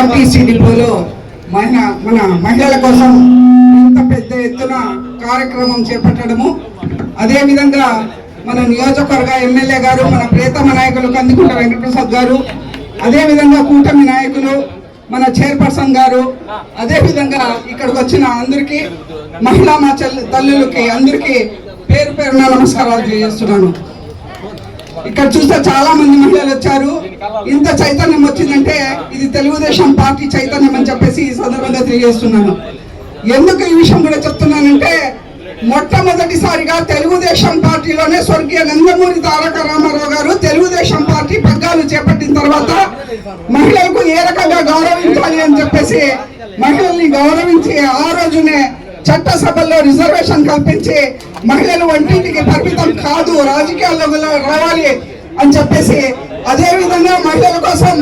RTC డిపోలో మహిళ మన మహిళల కోసం ఇంత పెద్ద ఎత్తున కార్యక్రమం చేపట్టడము. అదేవిధంగా మన నియోజకవర్గ ఎమ్మెల్యే గారు మన ప్రేతమ నాయకులు కందుకుంట వెంకటప్రసాద్ గారు అదేవిధంగా కూటమి నాయకులు మన చైర్పర్సన్ గారు అదేవిధంగా ఇక్కడికి వచ్చిన అందరికీ మహిళా మా తల్లులకి అందరికీ పేరు పేరున నమస్కారాలు చేస్తున్నాను ఇక్కడ చూస్తే చాలా మంది మహిళలు వచ్చారు. ఇంత చైతన్యం వచ్చిందంటే ఇది తెలుగుదేశం పార్టీ చైతన్యం అని చెప్పేసి ఈ సందర్భంగా తెలియజేస్తున్నాను. ఎందుకు ఈ విషయం కూడా చెప్తున్నానంటే మొట్టమొదటిసారిగా తెలుగుదేశం పార్టీలోనే స్వర్గీయ నందమూరి తారక రామారావు గారు తెలుగుదేశం పార్టీ పగ్గాలు చేపట్టిన తర్వాత మహిళలకు ఏ రకంగా గౌరవించాలి అని చెప్పేసి మహిళల్ని గౌరవించి ఆ రోజునే చట్టసభల్లో రిజర్వేషన్ కల్పించి మహిళలు వంటింటికి పరిమితం కాదు రాజకీయాల్లో రావాలి అని చెప్పేసి అదే విధంగా మహిళల కోసం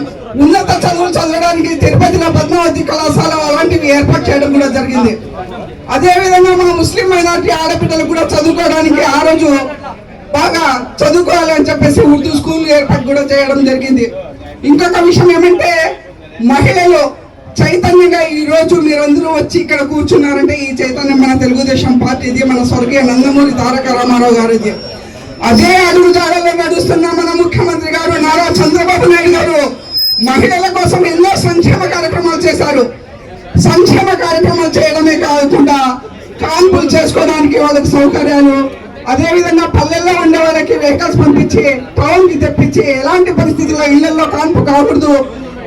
ఉన్నత చదువులు చదవడానికి తిరుపతిలో పద్మావతి కళాశాల అలాంటివి ఏర్పాటు చేయడం కూడా జరిగింది. అదే విధంగా మన ముస్లిం మైనార్టీ ఆడపిల్లలు కూడా చదువుకోవడానికి ఆ రోజు బాగా చదువుకోవాలి అని చెప్పేసి ఉర్దూ స్కూల్ ఏర్పాటు కూడా చేయడం జరిగింది. ఇంకొక విషయం ఏమంటే మహిళలు చైతన్యంగా ఈ రోజు మీరందరూ వచ్చి ఇక్కడ కూర్చున్నారంటే ఈ చైతన్యం మన తెలుగుదేశం పార్టీది మన స్వర్గీయ నందమూరి తారక రామారావు గారిది. అదే అడుగు జాడలో నడుస్తున్న మన ముఖ్యమంత్రి గారు నారా చంద్రబాబు నాయుడు గారు. మహిళల కోసం ఎన్నో సంక్షేమ కార్యక్రమాలు చేశారు. సంక్షేమ కార్యక్రమాలు చేయడమే కాకుండా కాన్పులు చేసుకోవడానికి వాళ్ళకి సౌకర్యాలు అదే విధంగా పల్లెల్లో ఉండే వాళ్ళకి వెహికల్స్ పంపించి టౌన్కి తెప్పించి ఎలాంటి పరిస్థితుల్లో ఇళ్ళలో కాన్పు కాకూడదు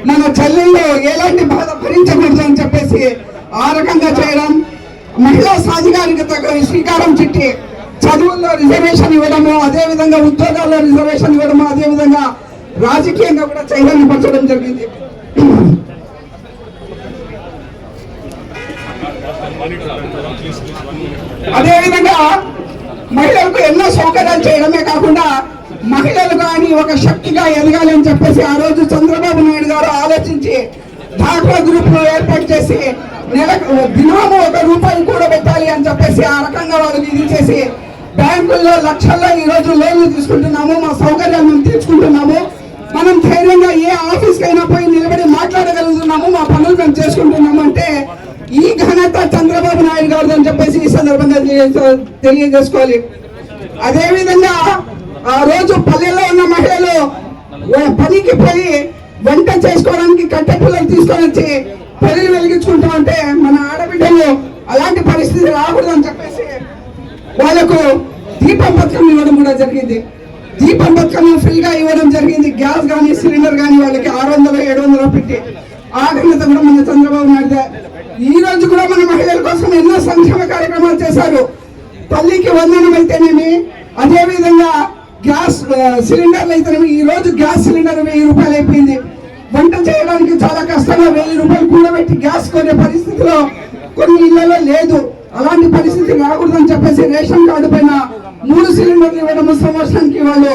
మన చెల్లెల్లో ఎలాంటి బాధ భరించకూడదు అని చెప్పేసి ఆ రకంగా చేయడం మహిళా సాధికారికతకు శ్రీకారం చుట్టి చదువుల్లో రిజర్వేషన్ ఇవ్వడము అదేవిధంగా ఉద్యోగాల్లో రిజర్వేషన్ ఇవ్వడము అదేవిధంగా రాజకీయంగా కూడా చైతన్యపరచడం జరిగింది. అదేవిధంగా మహిళలకు ఎన్నో సౌకర్యాలు చేయడమే కాకుండా మహిళలు కానీ ఒక శక్తిగా ఎదగాలి అని చెప్పేసి ఆ రోజు చంద్రబాబు నాయుడు గారు ఆలోచించి డాక్రా గ్రూప్లో ఏర్పాటు చేసి నెల దినము ఒక రూపాయి కూడా పెట్టాలి అని చెప్పేసి ఆ రకంగా వాళ్ళు ఇది చేసి బ్యాంకుల్లో లక్షల్లో ఈ రోజు లోన్లు తీసుకుంటున్నాము మా సౌకర్యాలు మేము తీర్చుకుంటున్నాము. మనం ధైర్యంగా ఏ ఆఫీస్కి అయినా పోయి నిలబడి మాట్లాడగలుగుతున్నాము మా పనులు మేము చేసుకుంటున్నాము అంటే ఈ ఘనత చంద్రబాబు నాయుడు గారు అని చెప్పేసి ఈ సందర్భంగా తెలియజేసుకోవాలి. అదేవిధంగా ఆ రోజు పల్లెల్లో ఉన్న మహిళలు పనికి పోయి వంట చేసుకోవడానికి కట్టె పిల్లలు తీసుకొని వచ్చి పెళ్ళి వెలిగించుకుంటా ఉంటే మన ఆడబిడ్డలు అలాంటి పరిస్థితి రాకూడదు అని చెప్పేసి వాళ్ళకు దీపం పథకం ఇవ్వడం కూడా జరిగింది. దీపం పథకం ఫ్రీగా ఇవ్వడం జరిగింది. గ్యాస్ కానీ సిలిండర్ కానీ వాళ్ళకి ఆరు వందలు ఏడు వందలు పెట్టి. ఆ కూడా మన చంద్రబాబు నాయుడు ఈ రోజు కూడా మన మహిళల కోసం ఎన్నో సంక్షేమ కార్యక్రమాలు చేశారు. తల్లికి వందనం అయితేనేమి? అదేవిధంగా గ్యాస్ సిలిండర్లు అయితేనేమి ఈ రోజు గ్యాస్ సిలిండర్ వెయ్యి రూపాయలు అయిపోయింది. వంట చేయడానికి చాలా కష్టంగా వెయ్యి రూపాయలు కూడబెట్టి గ్యాస్ కొనే పరిస్థితిలో కొన్ని ఇళ్ళలో లేదు. అలాంటి పరిస్థితి రాకూడదని చెప్పేసి రేషన్ కార్డు పైన మూడు సిలిండర్లు ఇవ్వడం సంవత్సరానికి వాళ్ళు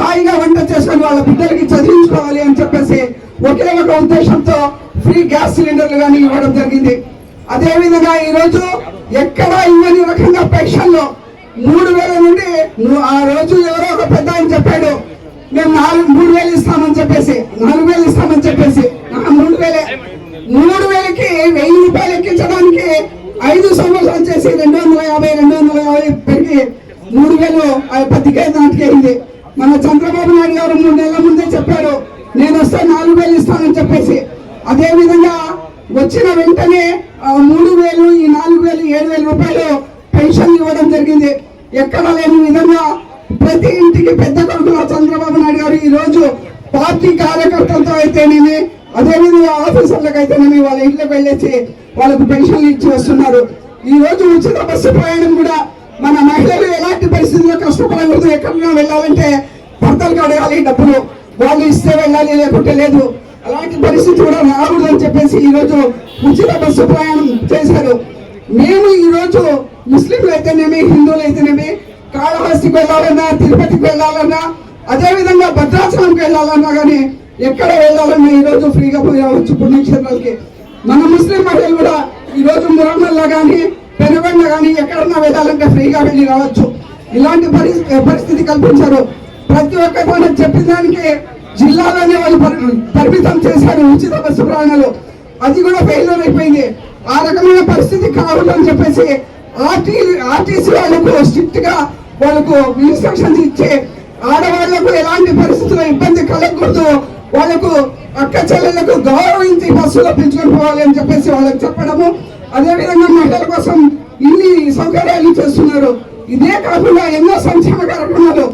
హాయిగా వంట చేసుకొని వాళ్ళ బిడ్డలకి చదివించుకోవాలి అని చెప్పేసి ఒకే ఒక ఉద్దేశంతో ఫ్రీ గ్యాస్ సిలిండర్లు కానీ ఇవ్వడం జరిగింది. అదేవిధంగా ఈరోజు ఎక్కడా ఇవ్వని రకంగా పెన్షన్లో మూడు వేల నుండి నువ్వు ఆ రోజు ఎవరో ఒక పెద్ద అని చెప్పాడు మేము నాలుగు మూడు వేలు ఇస్తామని చెప్పేసి నాలుగు వేలు ఇస్తామని చెప్పేసి. మూడు వేలే మూడు వేలకి వెయ్యి రూపాయలు ఎక్కించడానికి ఐదు సంవత్సరాలు చేసి రెండు వందల యాభై రెండు వందల యాభై పెరిగి మూడు వేలు ఆ పత్తికే నాటికి మన చంద్రబాబు నాయుడు గారు మూడు నెలల ముందే చెప్పారు నేను వస్తే నాలుగు వేలు ఇస్తానని చెప్పేసి. అదే విధంగా వచ్చిన వెంటనే ఆ మూడు వేలు ఈ నాలుగు వేలు ఏడు వేల రూపాయలు పెన్షన్ ఇవ్వడం జరిగింది. ఎక్కడ లేని విధంగా ప్రతి ఇంటికి పెద్ద కొడుకుల చంద్రబాబు నాయుడు గారు ఈరోజు పార్టీ కార్యకర్తలతో అయితేనేమి అదేవిధంగా ఆఫీసర్లకు అయితేనేమి వాళ్ళ ఇంట్లోకి వెళ్ళేసి వాళ్ళకు పెన్షన్లు ఇచ్చి వస్తున్నారు. ఈ రోజు ఉచిత బస్సు ప్రయాణం కూడా మన మహిళలు ఎలాంటి పరిస్థితుల్లో కష్టపడకూడదు ఎక్కడికైనా వెళ్ళాలంటే భర్తలకు అడగాలి డబ్బులు వాళ్ళు ఇస్తే వెళ్ళాలి లేకుంటే లేదు. అలాంటి పరిస్థితి కూడా రాకూడదని చెప్పేసి ఈరోజు ఉచిత బస్సు ప్రయాణం చేశారు. మేము ఈరోజు ముస్లింలు అయితేనేమి హిందువులు అయితేనేమి కాళహస్తికి వెళ్ళాలన్నా తిరుపతికి వెళ్ళాలన్నా అదే విధంగా భద్రాచలంకి వెళ్ళాలన్నా కానీ ఎక్కడ వెళ్ళాలన్నా ఈ రోజు ఫ్రీగా పోయి రావచ్చు పుణ్యక్షేత్రాలకి. మన ముస్లిం మహిళలు కూడా ఈ రోజు మురమల్లో కానీ పెనుగొండ కానీ ఎక్కడన్నా వెళ్ళాలంటే ఫ్రీగా వెళ్ళి రావచ్చు. ఇలాంటి పరిస్థితి పరిస్థితి కల్పించారు. ప్రతి ఒక్క మనం చెప్పిన దానికి జిల్లాలోనే వాళ్ళు పరిమితం చేశారు ఉచిత బస్సు ప్రయాణాలు. అది కూడా ఫెయిల్యూర్ అయిపోయింది. ఆ రకమైన పరిస్థితి కావాలని చెప్పేసి ఆర్టీ ఆర్టీసీ వాళ్ళకు స్ట్రిక్ట్గా వాళ్ళకు ఇన్స్ట్రక్షన్స్ ఇచ్చే ఆడవాళ్ళకు ఎలాంటి పరిస్థితుల్లో ఇబ్బంది కలగకూడదు. వాళ్ళకు అక్క చెల్లెలకు గౌరవించి బస్సులో పిలుచుకొని పోవాలి అని చెప్పేసి వాళ్ళకి చెప్పడము. అదేవిధంగా మహిళల కోసం ఇన్ని సౌకర్యాలు చేస్తున్నారు. ఇదే కాకుండా ఎన్నో సంక్షేమ కార్యక్రమాలు.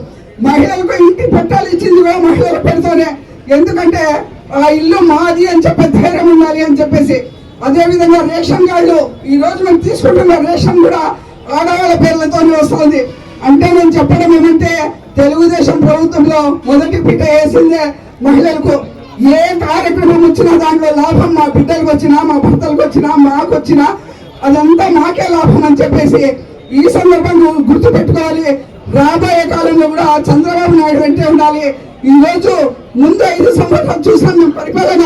మహిళలకు ఇంటి పట్టాలు ఇచ్చింది కూడా మహిళల పేరుతోనే. ఎందుకంటే ఆ ఇల్లు మాది అని చెప్పి ధైర్యం ఉండాలి అని చెప్పేసి అదేవిధంగా రేషన్ కార్డు ఈ రోజు మనం తీసుకుంటున్న రేషన్ కూడా ఆడవాళ్ళ పేర్లతోనే వస్తుంది. అంటే నేను చెప్పడం ఏమంటే తెలుగుదేశం ప్రభుత్వంలో మొదటి బిడ్డ వేసిందే మహిళలకు. ఏ కార్యక్రమం వచ్చినా దాంట్లో లాభం మా బిడ్డలకు వచ్చినా మా భర్తలకు వచ్చినా మాకు వచ్చినా అదంతా మాకే లాభం అని చెప్పేసి ఈ సందర్భంగా గుర్తు పెట్టుకోవాలి రాబోయే కాలంలో కూడా చంద్రబాబు నాయుడు వెంటే ఉండాలి. ఈ రోజు ముందు ఐదు సంవత్సరాలు చూసాం మేము పరిపాలన.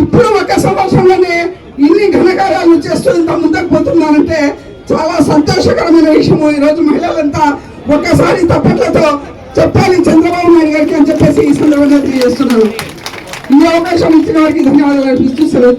ఇప్పుడు ఒక సంవత్సరంలోనే ఇన్ని ఘనకార్యాలు చేస్తూ ఇంత ముందుకు పోతున్నానంటే చాలా సంతోషకరమైన విషయము. ఈ రోజు మహిళలంతా ఒక్కసారి తప్పట్లతో చెప్పాలి చంద్రబాబు నాయుడు గారికి అని చెప్పేసి ఈ సందర్భంగా తెలియజేస్తున్నాను. ఈ అవకాశం ఇచ్చిన వారికి ధన్యవాదాలు అర్పిస్తూ సెలవు.